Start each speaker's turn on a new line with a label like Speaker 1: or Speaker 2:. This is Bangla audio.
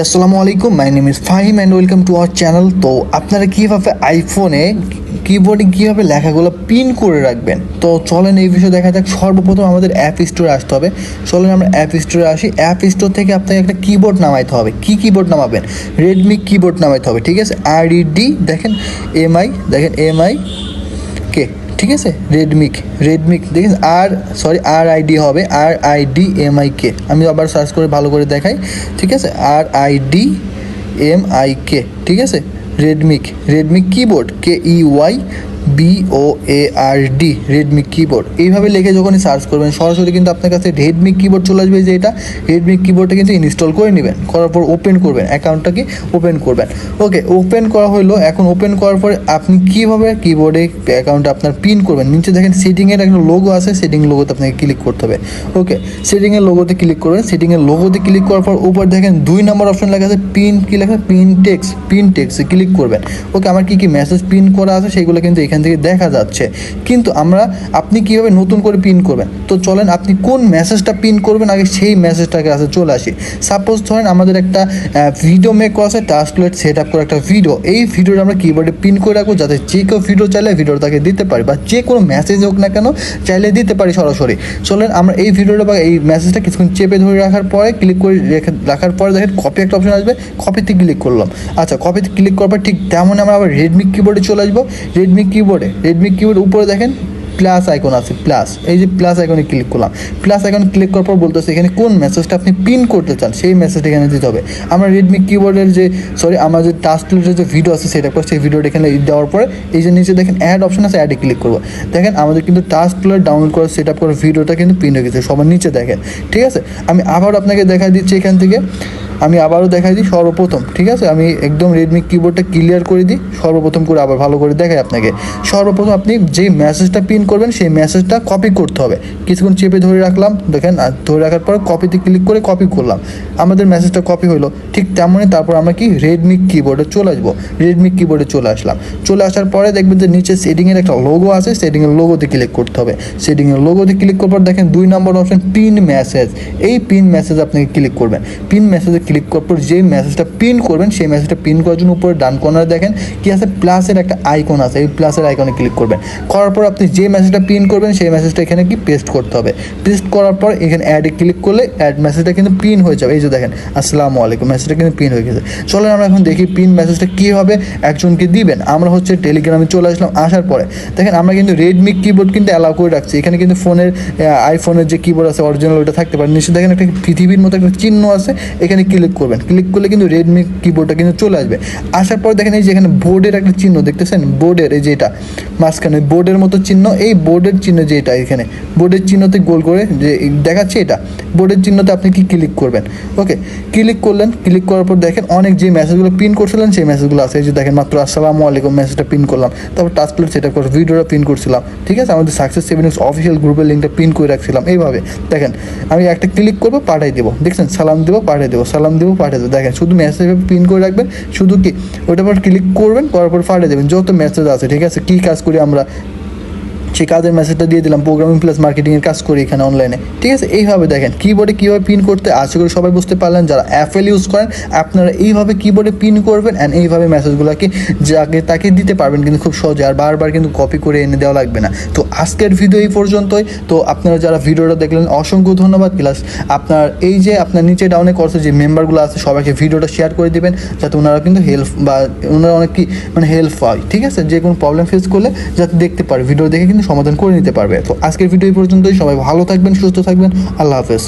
Speaker 1: আসসালামু আলাইকুম my name is Fahim and welcome to our channel তো আপনারা কীভাবে আইফোনে কিবোর্ডে কীভাবে লেখাগুলো পিন করে রাখবেন? তো চলেন এই বিষয়ে দেখা যাক। সর্বপ্রথম আমাদের অ্যাপ স্টোরে আসতে হবে। চলেন আমরা অ্যাপ স্টোরে আসি। অ্যাপ স্টোর থেকে আপনাকে একটা কিবোর্ড নামাইতে হবে। কি কিবোর্ড নামাবেন? রেডমি কিবোর্ড নামাইতে হবে, ঠিক আছে? আর ডি দেখেন এমআই দেখেন এমআই কে ঠিক আছে? রেডমিক রেডমিক দেখেন আর সরি আর আইডি হবে R ID M I K আমি আবার সার্চ করে ভালো করে দেখাই, ঠিক আছে? R ID M I K ঠিক আছে? Redmik Redmik keyboard K E Y B O A R D Redmi keyboard এইভাবে লিখে যখনই সার্চ করবেন, সরাসরি কিন্তু আপনার কাছে রেডমি কিবোর্ড চলে আসবে যে এটা। রেডমি কিবোর্ডটা কিন্তু ইনস্টল করে নেবেন। করার পর ওপেন করবেন অ্যাকাউন্টটাকে ওপেন করবেন। ওকে ওপেন করা হলো। এখন ওপেন করার পরে আপনি কীভাবে কিবোর্ডে অ্যাকাউন্টে আপনার পিন করবেন? নিচে দেখেন সেটিংয়ের একটা লোগো আছে সেটিং লোগোতে আপনাকে ক্লিক করতে হবে। ওকে সেটিংয়ের লোগোতে ক্লিক করবেন। সেটিংয়ের লোগোতে ক্লিক করার পর উপর দেখেন দুই নম্বর অপশন লেখা আছে পিন কি লেখা পিন টেক্স পিন টেক্সে ক্লিক করবেন। ওকে আমার কি কি মেসেজ পিন করা আছে, সেগুলো কিন্তু এখান থেকে দেখা যাচ্ছে। কিন্তু আমরা, আপনি কীভাবে নতুন করে পিন করবেন? তো চলেন, আপনি কোন মেসেজটা পিন করবেন? আগে সেই মেসেজটাকে কাছে চলে আসি। সাপোজ ধরেন আমাদের একটা ভিডিও মেক করা আছে টাস্কলেট সেট আপ করে একটা ভিডিও এই ভিডিওটা আমরা কিবোর্ডে পিন করে রাখব যাতে যে কেউ ভিডিও চাইলে ভিডিওটা তাকে দিতে পারি, বা যে কোনো মেসেজ হোক না কেন চাইলে দিতে পারি সরাসরি। চলেন, আমরা এই ভিডিওটা বা এই মেসেজটা কিছুক্ষণ চেপে ধরে রাখার পরে ক্লিক করে রেখে, রাখার পরে দেখেন কপি একটা অপশন আসবে কপিতে ক্লিক করলাম। আচ্ছা কপিতে ক্লিক করার পর ঠিক তেমন আমরা আবার রেডমি কিবোর্ডে চলে আসব। রেডমি কিবোর্ডে রেডমি কিবোর্ড উপরে দেখেন প্লাস আইকন আছে প্লাস এই যে প্লাস আইকনে ক্লিক করলাম। প্লাস আইকন ক্লিক করার পর বলতেছে এখানে কোন মেসেজটা আপনি পিন করতে চান, সেই মেসেজটা এখানে দিতে হবে। আমরা রেডমি কিবোর্ডের যে সরি আমার যে টাস্কলেটের যে ভিডিও আছে, সেটা করে সেই ভিডিওটা এখানে দেওয়ার পরে এই যে নিচে দেখেন অ্যাড অপশন আছে অ্যাডে ক্লিক করব। দেখেন আমাদের কিন্তু টাস্কলেট ডাউনলোড করে সেট আপ করে ভিডিওটা কিন্তু পিন হয়ে গেছে, সবার নিচে দেখেন। ঠিক আছে? আমি আবার আপনাকে দেখা দিচ্ছি এখান থেকে। আমি আবারও দেখাই দিই সর্বপ্রথম, ঠিক আছে? আমি একদম রেডমি কিবোর্ডটা ক্লিয়ার করে দিই, সর্বপ্রথম করে আবার ভালো করে দেখাই আপনাকে। সর্বপ্রথম আপনি যে মেসেজটা পিন করবেন, সেই মেসেজটা কপি করতে হবে। কিছুক্ষণ চেপে ধরে রাখলাম, দেখেন ধরে রাখার পর কপিতে ক্লিক করে কপি করলাম। আমাদের মেসেজটা কপি হলো। ঠিক তেমনই তারপর আমরা কি রেডমি কিবোর্ডে চলে আসব। রেডমি কিবোর্ডে চলে আসলাম। চলে আসার পরে দেখবেন যে নিচে সেটিংয়ের একটা লোগো আছে সেটিংয়ের লোগোতে ক্লিক করতে হবে। সেটিংয়ের লোগোতে ক্লিক করার পর দেখেন দুই নম্বর অপশন পিন মেসেজ এই পিন মেসেজ আপনাকে ক্লিক করবেন। পিন মেসেজে ক্লিক করার পর যে মেসেজটা পিন করবেন, সেই মেসেজটা পিন করার জন্য উপরে ডান কর্নারে দেখেন কি আছে প্লাসের একটা আইকন আছে, এই প্লাসের আইকনে ক্লিক করবেন। করার পর আপনি যে মেসেজটা পিন করবেন, সেই মেসেজটা এখানে কি পেস্ট করতে হবে। পেস্ট করার পর এখানে অ্যাডে ক্লিক করলে অ্যাড মেসেজটা কিন্তু পিন হয়ে যাবে। এই যে দেখেন, আসসালামু আলাইকুম মেসেজটা কিন্তু পিন হয়ে গেছে। চলেন আমরা এখন দেখি পিন মেসেজটা কীভাবে একজনকে দিবেন। আমরা হচ্ছে টেলিগ্রামে চলে আসলাম, আসার পরে। দেখেন, আমরা কিন্তু রেডমি কিবোর্ড কিন্তু অ্যালাউ করে রাখছি। এখানে কিন্তু ফোনের আইফোনের যে কিবোর্ড আছে অরিজিনাল ওটা থাকতে পারে। নিশ্চয় দেখেন একটা পৃথিবীর মতো একটা চিহ্ন আছে। এখানে ক্লিক করবেন। ক্লিক করলে কিন্তু রেডমি কিবোর্ডটা কিন্তু চলে আসবে। আসার পর দেখেন এই যে এখানে বোর্ডের একটা চিহ্ন দেখতেছেন? বোর্ডের এই যেটা মাঝখানে বোর্ডের মতো চিহ্ন। এই বোর্ডের চিহ্ন যেটা এখানে। বোর্ডের চিহ্নতে গোল করে যে দেখাচ্ছে এটা। বোর্ডের চিহ্নতে আপনি কি ক্লিক করবেন? ওকে ক্লিক করলেন ক্লিক করার পর দেখেন অনেক যে মেসেজগুলো পিন করছিলেন, সেই মেসেজগুলো আছে। যে দেখেন মাত্র, আসসালামু আলাইকুম মেসেজটা পিন করলাম। তারপর টাচ প্লেট সেটা করে ভিডিওটা পিন করছিলাম। ঠিক আছে? আমাদের সাকসেস সেভেন অফিসিয়াল গ্রুপের লিঙ্কটা পিন করে রাখছিলাম। এইভাবে, দেখেন, আমি একটা ক্লিক করব পাঠাই দেবো। দেখছেন? সালাম দেবো, পাঠিয়ে দেবো। সালাম দেবো, পাঠিয়ে দেবো। দেখেন, শুধু মেসেজ পিন করে রাখবেন, শুধু কি? ওটার পর ক্লিক করবেন, করার পর পাঠিয়ে দেবেন। যত মেসেজ আছে, ঠিক আছে? কী কাজ করি আমরা? সেই কাজের মেসেজটা দিয়ে দিলাম প্রোগ্রামিং প্লাস মার্কেটিংয়ের কাজ করি এখানে অনলাইনে ঠিক আছে? এইভাবে দেখেন কিবোর্ডে কীভাবে পিন করতে, আশা করি সবাই বুঝতে পারলেন, যারা অ্যাপেল ইউজ করেন, আপনারা এইভাবে কিবোর্ডে পিন করবেন অ্যান্ড এইভাবে মেসেজগুলোকে যাকে তাকে দিতে পারবেন কিন্তু খুব সহজে, আর বারবার কিন্তু কপি করে এনে দেওয়া লাগবে না। তো আজকের ভিডিও এই পর্যন্তই। তো আপনারা যারা ভিডিওটা দেখলেন, অসংখ্য ধন্যবাদ। প্লাস আপনার এই যে আপনার নিচে ডাউনে করছে যে মেম্বারগুলো আছে, সবাইকে ভিডিওটা শেয়ার করে দিবেন, যাতে ওনারা কিন্তু হেল্প বা ওনারা অনেক কি মানে হেল্প হয়। ঠিক আছে? যে কোনো প্রবলেম ফেস করলে যাতে দেখতে পারে। ভিডিও দেখে কিন্তু সমাধান করে নিতে পারবে। তো আজকের ভিডিও পর্যন্তই। সবাই ভালো থাকবেন, সুস্থ থাকবেন। আল্লাহ হাফেজ।